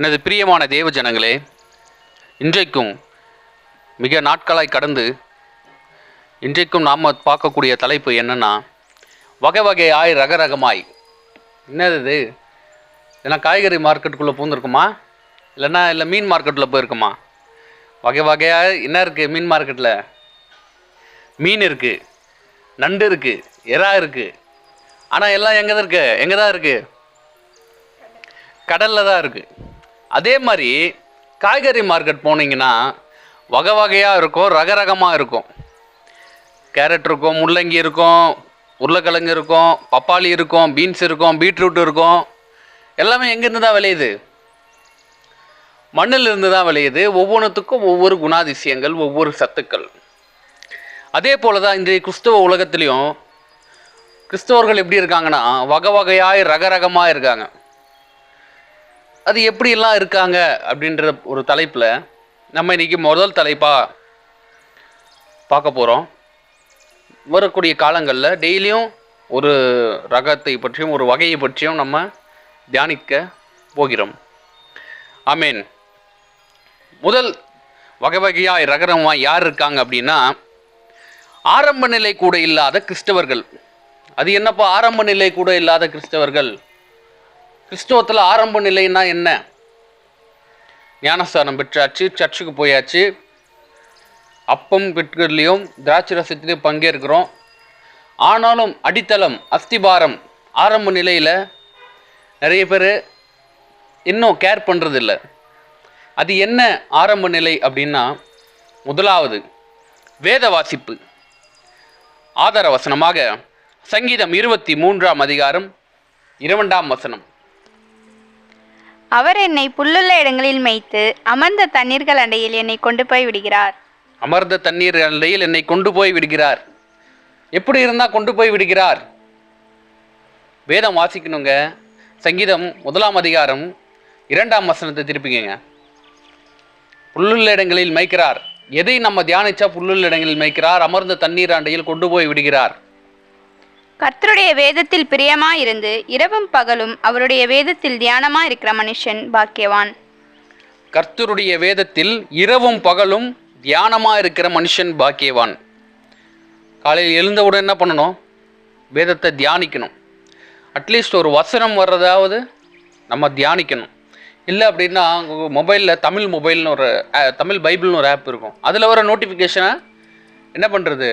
எனது பிரியமான தேவ ஜனங்களே இன்றைக்கும் மிக நாட்களாய் கடந்து இன்றைக்கும் நாம் பார்க்கக்கூடிய தலைப்பு என்னென்னா வகை வகையாய் ரக ரகமாய். என்னது இது? ஏன்னா காய்கறி மார்க்கெட்டுக்குள்ளே பூந்துருக்குமா? இல்லைன்னா இல்லை மீன் மார்க்கெட்டில் போயிருக்குமா? வகை வகையாக என்ன இருக்குது மீன் மார்க்கெட்டில்? மீன் இருக்குது நண்டு இருக்குது எறா இருக்குது ஆனால் எல்லாம் எங்கே தான் இருக்குது எங்கே தான் இருக்குது கடலில் தான் இருக்குது அதே மாதிரி காய்கறி மார்க்கெட் போனீங்கன்னா வகை வகையாக இருக்கும் ரக ரகமாக இருக்கும். கேரட் இருக்கும் முள்ளங்கி இருக்கும் உருளைக்கிழங்கு இருக்கும் பப்பாளி இருக்கும் பீன்ஸ் இருக்கும் பீட்ரூட் இருக்கும். எல்லாமே எங்கேருந்து தான் விளையுது? மண்ணிலிருந்து தான் விளையுது. ஒவ்வொன்றுத்துக்கும் ஒவ்வொரு குணாதிசயங்கள் ஒவ்வொரு சத்துக்கள். அதே போல தான் இன்றைய கிறிஸ்துவ உலகத்துலேயும் கிறிஸ்தவர்கள் எப்படி இருக்காங்கன்னா வகை வகையாய் ரக ரகமாக இருக்காங்க. அது எப்படியெல்லாம் இருக்காங்க அப்படின்ற ஒரு தலைப்பில் நம்ம இன்னைக்கு முதல் தலைப்பாக பார்க்க போகிறோம் வரக்கூடிய காலங்களில் டெய்லியும் ஒரு ரகத்தை பற்றியும் ஒரு வகையை பற்றியும் நம்ம தியானிக்க போகிறோம். ஆமீன். முதல் வகை வகையாக ரகரமாக யார் இருக்காங்க அப்படின்னா ஆரம்ப நிலை கூட இல்லாத கிறிஸ்தவர்கள். அது என்னப்பா? ஆரம்ப நிலை கூட இல்லாத கிறிஸ்தவர்கள். கிறிஸ்தவத்தில் ஆரம்ப நிலைன்னா என்ன? ஞானஸ்தானம் பெற்றாச்சு சர்ச்சுக்கு போயாச்சு. அப்பம் பெற்றுலையும் திராட்சை ரசத்திலையும் பங்கேற்கிறோம். ஆனாலும் அடித்தளம் அஸ்திபாரம் ஆரம்ப நிலையில் நிறைய பேர் இன்னும் கேர் பண்ணுறதில்ல அது என்ன ஆரம்ப நிலை அப்படின்னா முதலாவது வேத வாசிப்பு. ஆதார வசனமாக சங்கீதம் இருபத்தி மூன்றாம் அதிகாரம் இரண்டாம் வசனம். அவர் என்னை புல்லுள்ள இடங்களில் மேய்த்து அமர்ந்த தண்ணீர்கள் அண்டையில் என்னை கொண்டு போய் விடுகிறார். அமர்ந்த தண்ணீர் அண்டையில் என்னை கொண்டு போய் விடுகிறார். எப்படி இருந்தால் கொண்டு போய் விடுகிறார்? வேதம் வாசிக்கணுங்க. சங்கீதம் முதலாம் அதிகாரம் இரண்டாம் வசனத்தை திருப்பிக்கங்க. புல்லுள்ள இடங்களில் மேய்க்கிறார். எதை நம்ம தியானிச்சா புல்லுள்ள இடங்களில் மேய்க்கிறார்? அமர்ந்த தண்ணீர் ஆண்டையில் கொண்டு போய் விடுகிறார். கர்த்தருடைய வேதத்தில் பிரியமாயிருந்து இரவும் பகலும் அவருடைய வேதத்தில் தியானமா இருக்கிற மனுஷன் பாக்கியவான். கர்த்தருடைய வேதத்தில் இரவும் பகலும் தியானமாக இருக்கிற மனுஷன் பாக்கியவான். காலையில் எழுந்தவுடன் என்ன பண்ணணும்? வேதத்தை தியானிக்கணும். அட்லீஸ்ட் ஒரு வசனம் வர்றதாவது நம்ம தியானிக்கணும். இல்லை அப்படின்னா மொபைலில் தமிழ் மொபைல்னு ஒரு தமிழ் பைபிள்னு ஒரு ஆப் இருக்கும். அதில் வர நோட்டிஃபிகேஷனை என்ன பண்ணுறது?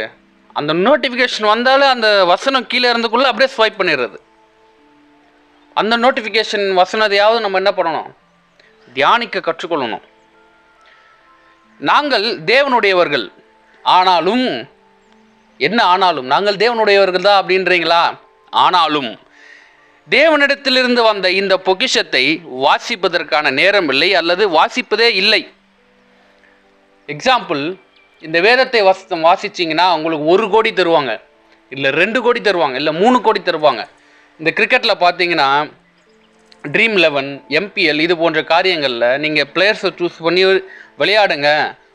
அந்த நோட்டிஃபிகேஷன் வந்தாலே அந்த வசனம் கீழே இருந்துக்குள்ளே அப்படியே ஸ்வைப் பண்ணிடுறது. அந்த நோட்டிஃபிகேஷன் வசனத்தையாவது நம்ம என்ன பண்ணணும்? தியானிக்க கற்றுக்கொள்ளணும். நாங்கள் தேவனுடையவர்கள். ஆனாலும் என்ன ஆனாலும்? நாங்கள் தேவனுடையவர்கள் தான் அப்படின்றீங்களா? ஆனாலும் தேவனிடத்திலிருந்து வந்த இந்த பொக்கிஷத்தை வாசிப்பதற்கான நேரம் இல்லை அல்லது வாசிப்பதே இல்லை. எக்ஸாம்பிள் இந்த வேதத்தை வாசி வாசிச்சிங்கன்னா உங்களுக்கு ஒரு கோடி தருவாங்க. இல்லை ரெண்டு கோடி தருவாங்க. இல்லை மூணு கோடி தருவாங்க. இந்த கிரிக்கெட்டில் பார்த்தீங்கன்னா ட்ரீம் லெவன் எம்பிஎல் இது போன்ற காரியங்களில் நீங்கள் பிளேயர்ஸை சூஸ் பண்ணி விளையாடுங்க.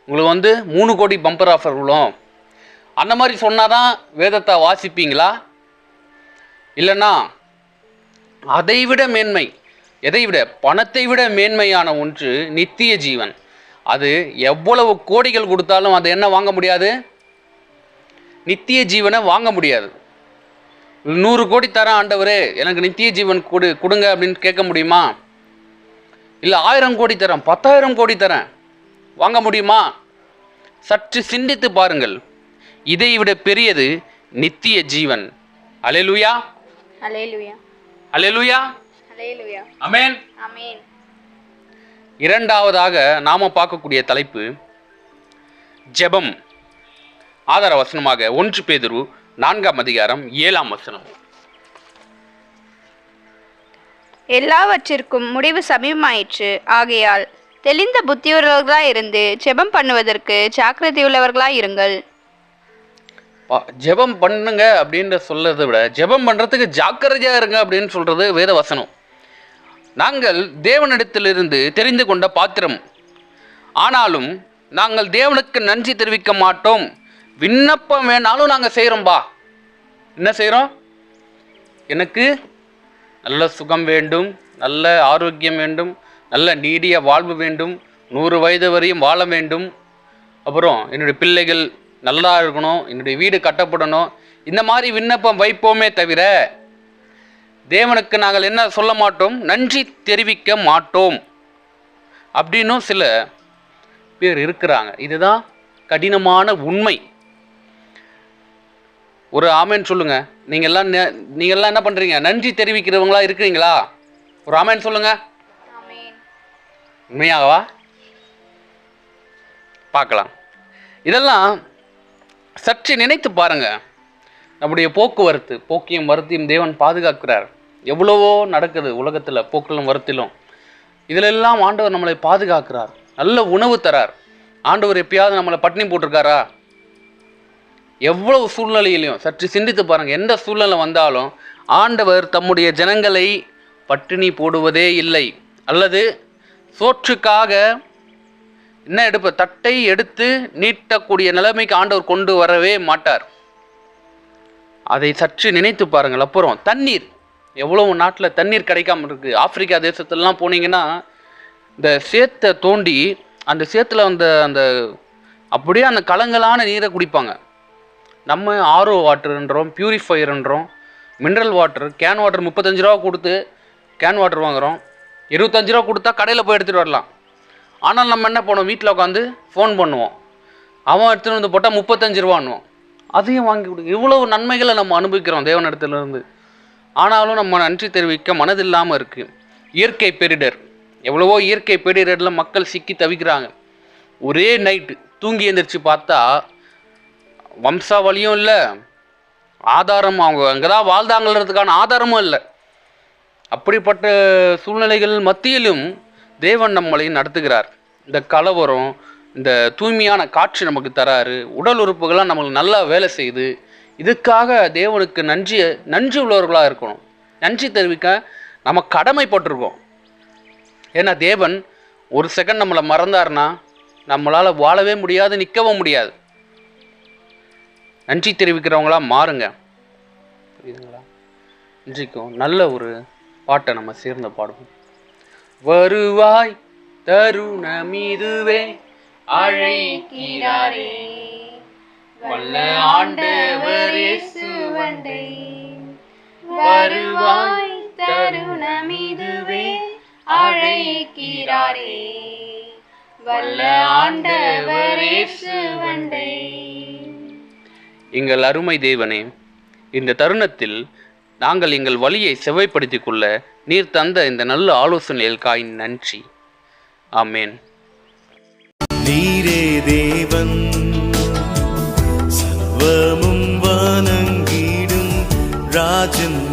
உங்களுக்கு வந்து மூணு கோடி பம்பர் ஆஃபர் விழும் அந்த மாதிரி சொன்னால் தான் வேதத்தை வாசிப்பீங்களா? இல்லைன்னா அதை விட மேன்மை எதை விட பணத்தை விட மேன்மையான ஒன்று நித்திய ஜீவன். அது எவ்வளவு கோடிகள் கொடுத்தாலும் அதை என்ன வாங்க முடியாது? நித்திய ஜீவனை வாங்க முடியாது. நூறு கோடி தரேன் ஆண்டவரே எனக்கு நித்திய ஜீவன் கொடு கொடுங்க அப்படின்னு கேட்க முடியுமா? இல்லை ஆயிரம் கோடி தரேன் பத்தாயிரம் கோடி தரேன் வாங்க முடியுமா? சற்று சிந்தித்து பாருங்கள். இதை விட பெரியது நித்திய ஜீவன். அலையலுயா அலையலுயா அலேலுயா அமேன் அமேன் இரண்டாவதாக நாம பார்க்கக்கூடிய தலைப்பு ஜெபம். ஆதார வசனமாக ஒன்று பேதுரு நான்காம் அதிகாரம் ஏழாம் வசனம். எல்லாவற்றிற்கும் முடிவு சமீபமாயிற்று. ஆகையால் தெளிந்த புத்தியுள்ளவர்களாய் இருந்து ஜெபம் பண்ணுவதற்கு ஜாக்கிரதையுள்ளவர்களாய் இருங்கள். ஜெபம் பண்ணுங்க அப்படின்ற சொல்றதை விட ஜெபம் பண்றதுக்கு ஜாக்கிரதையா இருங்க அப்படின்னு சொல்றது வேத வசனம். நாங்கள் தேவனிடத்திலிருந்து தெரிந்து கொண்ட பாத்திரம். ஆனாலும் நாங்கள் தேவனுக்கு நன்றி தெரிவிக்க மாட்டோம். விண்ணப்பம் வேணாலும் நாங்கள் செய்கிறோம்பா என்ன செய்கிறோம் எனக்கு நல்ல சுகம் வேண்டும் நல்ல ஆரோக்கியம் வேண்டும் நல்ல நீடிய வாழ்வு வேண்டும் நூறு வயது வரையும் வாழ வேண்டும். அப்புறம் என்னுடைய பிள்ளைகள் நல்லா இருக்கணும் என்னுடைய வீடு கட்டப்படணும். இந்த மாதிரி விண்ணப்பம் வைப்போமே தவிர தேவனுக்கு நாங்கள் என்ன சொல்ல மாட்டோம்? நன்றி தெரிவிக்க மாட்டோம். அப்படின்னும் சில பேர் இருக்கிறாங்க. இதுதான் கடினமான உண்மை. ஒரு ஆமேன் சொல்லுங்க. நீங்க எல்லாம் நெ- நீங்க எல்லாம் என்ன பண்றீங்க? நன்றி தெரிவிக்கிறவங்களா இருக்கிறீங்களா? ஒரு ஆமேன் சொல்லுங்க. உண்மையாகவா? பார்க்கலாம். இதெல்லாம் சற்று நினைத்து பாருங்க. நம்முடைய போக்குவரத்து போக்கியும் வருத்தியும் தேவன் பாதுகாக்கிறார். எவ்வளவோ நடக்குது உலகத்தில் போக்கிலும் வருத்திலும் இதிலெல்லாம் ஆண்டவர் நம்மளை பாதுகாக்கிறார். நல்ல உணவு தரார். ஆண்டவர் எப்பயாவது நம்மளை பட்டினி போட்டிருக்காரா? எவ்வளவு சூழ்நிலையிலையும் சற்று சிந்தித்து பாருங்கள் எந்த சூழ்நிலை வந்தாலும் ஆண்டவர் தம்முடைய ஜனங்களை பட்டினி போடுவதே இல்லை. அல்லது சோற்றுக்காக என்ன எடுப்ப? தட்டை எடுத்து நீட்டக்கூடிய நிலைமைக்கு ஆண்டவர் கொண்டு வரவே மாட்டார். அதை சற்று நினைத்து பாருங்கள். அப்புறம் தண்ணீர். எவ்வளோ நாட்டில் தண்ணீர் கிடைக்காம இருக்குது ஆப்பிரிக்கா தேசத்துலலாம் போனீங்கன்னா இந்த சேத்தை தோண்டி அந்த சேத்துல அந்த அந்த அப்படியே அந்த கலங்கலான நீரை குடிப்பாங்க. நம்ம ஆர்ஓ வாட்டருன்றோம் பியூரிஃபையர்ன்றோம் மினரல் வாட்டர் கேன் வாட்டர் முப்பத்தஞ்சு ரூபா கொடுத்து கேன் வாட்டர் வாங்குகிறோம் இருபத்தஞ்சு ரூபா கொடுத்தா கடையில் போய் எடுத்துகிட்டு வரலாம். ஆனால் நம்ம என்ன பண்ணுவோம்? வீட்டில் உட்காந்து ஃபோன் பண்ணுவோம். அவன் எடுத்துகிட்டு வந்து போட்டால் முப்பத்தஞ்சு ரூபான்னுவோம். அதையும் வாங்கி கொடு. இவ்வளவு நன்மைகளை நம்ம அனுபவிக்கிறோம் தேவனிடத்திலிருந்து. ஆனாலும் நம்ம நன்றி தெரிவிக்க மனதில்லாமல் இருக்குது இயற்கை பேரிடர். எவ்வளவோ இயற்கை பேரிடரில் மக்கள் சிக்கி தவிக்கிறாங்க. ஒரே நைட்டு தூங்கி எழுந்திரிச்சு பார்த்தா வம்சாவளியும் இல்லை ஆதாரம் அவங்க அங்கே தான் வாழ்ந்தாங்கிறதுக்கான ஆதாரமும் இல்லை. அப்படிப்பட்ட சூழ்நிலைகள் மத்தியிலும் தேவன் நம்மளை நடத்துகிறார். இந்த கலவரம் இந்த தூய்மையான காற்று நமக்கு தராரு. உடல் உறுப்புகள்லாம் நம்மளுக்கு நல்லா வேலை செய்யுது. இதுக்காக தேவனுக்கு நன்றி நன்றி உள்ளவர்களாக இருக்கணும். நன்றி தெரிவிக்க நம்ம கடமைப்பட்டிருக்கோம். ஏன்னா தேவன் ஒரு செகண்ட் நம்மளை மறந்தார்னா நம்மளால் வாழவே முடியாது நிற்கவும் முடியாது. நன்றி தெரிவிக்கிறவங்களா மாறுங்க. புரியுதுங்களா? நன்றிக்கும் நல்ல ஒரு பாட்டை நம்ம சேர்ந்து பாடுவோம். வருவாய் தருணமிதுவே அழைக்கிறாரே. வல்ல ஆண்டவர் சுவண்டை வருவாய் தருணமிதுவே அழைக்கிறாரே. வல்ல ஆண்டவர் சுவண்டை எங்கள் அருமை தேவனே இந்த தருணத்தில் நாங்கள் எங்கள் வழியை செவ்வாய்ப்படுத்திக் கொள்ள நீர் தந்த இந்த நல்ல ஆலோசனைகளுக்காய் நன்றி. ஆமேன். நீரே தேவன். சர்வமும் வணங்கிடும் ராஜன்